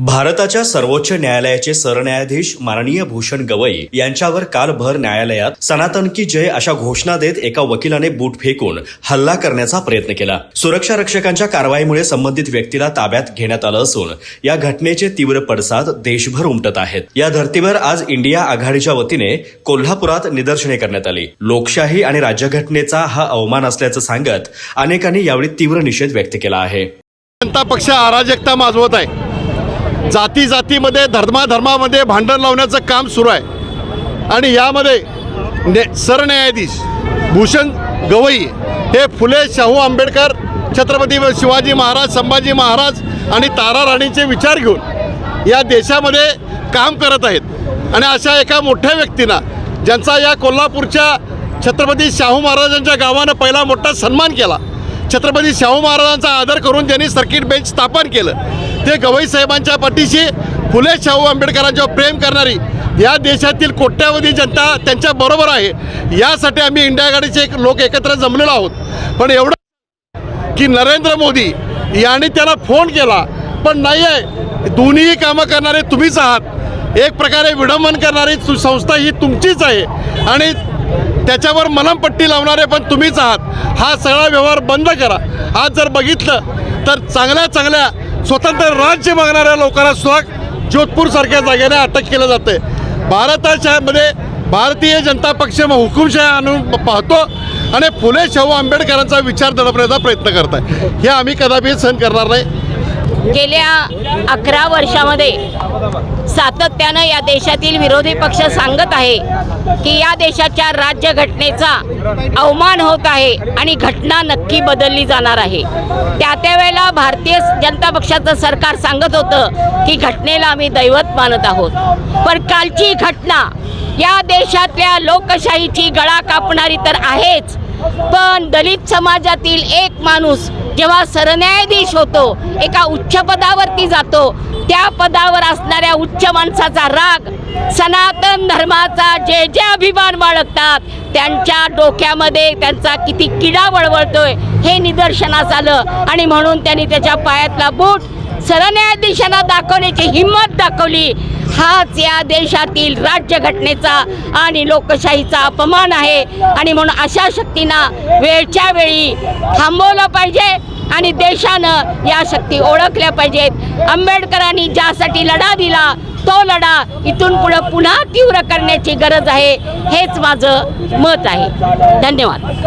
भारताच्या सर्वोच्च न्यायालयाचे सरन्यायाधीश माननीय भूषण गवई यांच्यावर काल भर न्यायालयात सनातन की जय अशा घोषणा देत एका वकिलाने बूट फेकून हल्ला करण्याचा प्रयत्न केला. सुरक्षा रक्षकांच्या कारवाईमुळे संबंधित व्यक्तीला ताब्यात घेण्यात आलं असून या घटनेचे तीव्र पडसाद देशभर उमटत आहेत. या धर्तीवर आज इंडिया आघाडीच्या वतीने कोल्हापुरात निदर्शने करण्यात आली. लोकशाही आणि राज्यघटनेचा हा अवमान असल्याचं सांगत अनेकांनी यावेळी तीव्र निषेध व्यक्त केला आहे. जनता पक्ष अराजकता माजवत आहे. जाती जातीमध्ये धर्माधर्मामध्ये भांडण लावण्याचं काम सुरू आहे. आणि यामध्ये ने सरन्यायाधीश भूषण गवई हे फुले शाहू आंबेडकर छत्रपती शिवाजी महाराज संभाजी महाराज आणि तारा राणीचे विचार घेऊन या देशामध्ये काम करत आहेत. आणि अशा एका मोठ्या व्यक्तींना ज्यांचा या कोल्हापूरच्या छत्रपती शाहू महाराजांच्या गावानं पहिला मोठा सन्मान केला छत्रपती शाहू महाराजांचा आदर करून त्यांनी सर्किट बेंच स्थापन केलं ते गवई साहेबांच्या पाठीशी फुले शाहू आंबेडकरांच्यावर प्रेम करणारी या देशातील कोट्यावधी जनता त्यांच्या बरोबर आहे. यासाठी आम्ही इंडिया आघाडीचे एक लोक एकत्र जमलेलो आहोत. पण एवढं की नरेंद्र मोदी यांनी त्याला फोन केला पण नाही आहे. दोन्ही कामं करणारे तुम्हीच आहात. एक प्रकारे विडंबन करणारी संस्था ही तुमचीच आहे. आणि त्याच्यावर मलमपट्टी लावणारे पण तुम्हीच आहात. हा सगळा व्यवहार बंद करा. आज जर बघितलं तर चांगल्या चांगल्या स्वतंत्र राज्य मागणाऱ्या लोकांना सुद्धा जोधपूरसारख्या जागेने अटक केलं जाते भारताच्यामध्ये भारतीय जनता पक्ष मग हुकुमशाही आणून पाहतो आणि फुले शाहू आंबेडकरांचा विचार दडपण्याचा प्रयत्न करत आहे हे आम्ही कदापि सहन करणार नाही. गेल्या अकरा वर्षामध्ये सातत्यानं या देशातील विरोधी पक्ष सांगत आहे की या देशाच्या राज्यघटनेचा अवमान होत आहे आणि घटना नक्की बदलली जाणार आहे. त्या त्यावेळेला भारतीय जनता पक्षाचं सरकार सांगत होतं की घटनेला आम्ही दैवत मानत आहोत. पण कालची घटना या देशातल्या लोकशाहीची गळा कापणारी तर आहेच. पण दलित समाजातील एक माणूस जेव्हा सरन्यायाधीश होतो एका उच्च पदावरती जातो त्या पदावर असणाऱ्या उच्च माणसाचा राग सनातन धर्माचा जे जे अभिमान बाळगतात त्यांच्या डोक्यामध्ये त्यांचा किती किडा वळवळतोय हे निदर्शनास आलं. आणि म्हणून त्यांनी त्याच्या पायातला बूट सरन्यायाधीशांना दाखवण्याची हिंमत दाखवली. हाच या देशातील राज्यघटनेचा आणि लोकशाहीचा अपमान आहे. आणि म्हणून अशा शक्तींना वेळच्या वेळी थांबवलं पाहिजे आणि देशानं या शक्ती ओळखल्या पाहिजेत. आंबेडकरांनी ज्यासाठी लढा दिला तो लढा इथून पुढं पुन्हा तीव्र करण्याची गरज आहे. हेच माझं मत आहे. धन्यवाद.